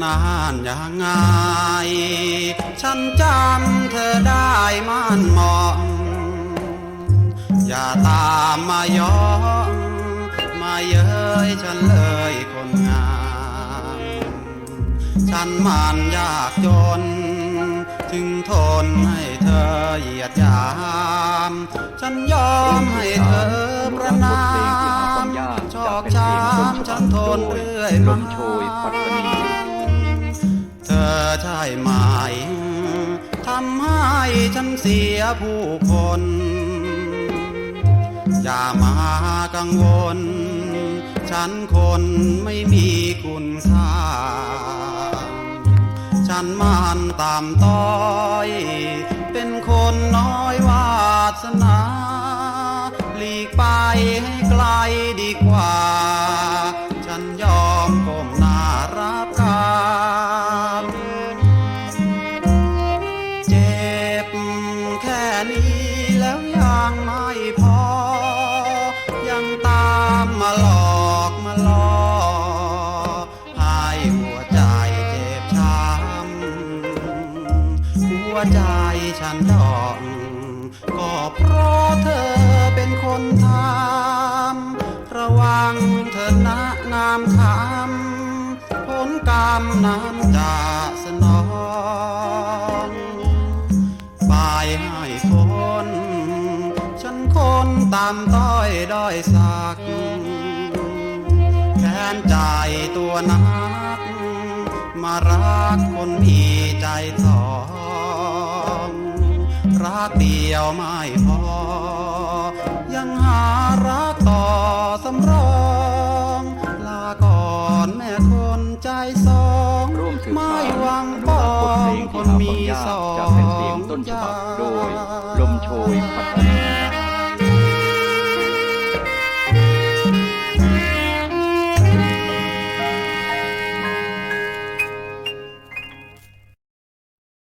นานยังไง ฉันจำเธอได้มันมองอย่าตามมาย้อนมาเย้ยฉันเลยคนงาม ฉันมันยากจน จึงทนให้เธอเหยียดหยาม ฉันยอมให้เธอประนามชอกช้ำฉันทนเรื่อยลมามโชยปัตตานีเธ อใช่ไหมทำให้ฉันเสียผู้คน อย่ามากังวล ฉันคนไม่มีคุณค่า ฉันมันตามต้อย เป็นคนน้อยวา หลอกให้หัวใจเจ็บช้ำหัวใจฉันดอกก็เพราะเธอเป็นคนทำระวังเธอนะงามคำผลกรรมนั้นจะสนองไปให้คนฉันคนตามต้อยด้อยสัก แค้นใจตัวนัก มารักคนมีใจทอง รักเดียวไม่พอ ยังหารักต่อสำรอง ลาก่อนแม่คนใจสองร่วมสืบไม่สานหวังอนุปรัอกษ์บทเพลงงคที่นหามีฟังยากสองจากแผ่นเสียงต้นฉบับโดย ลมโชยปัตตานี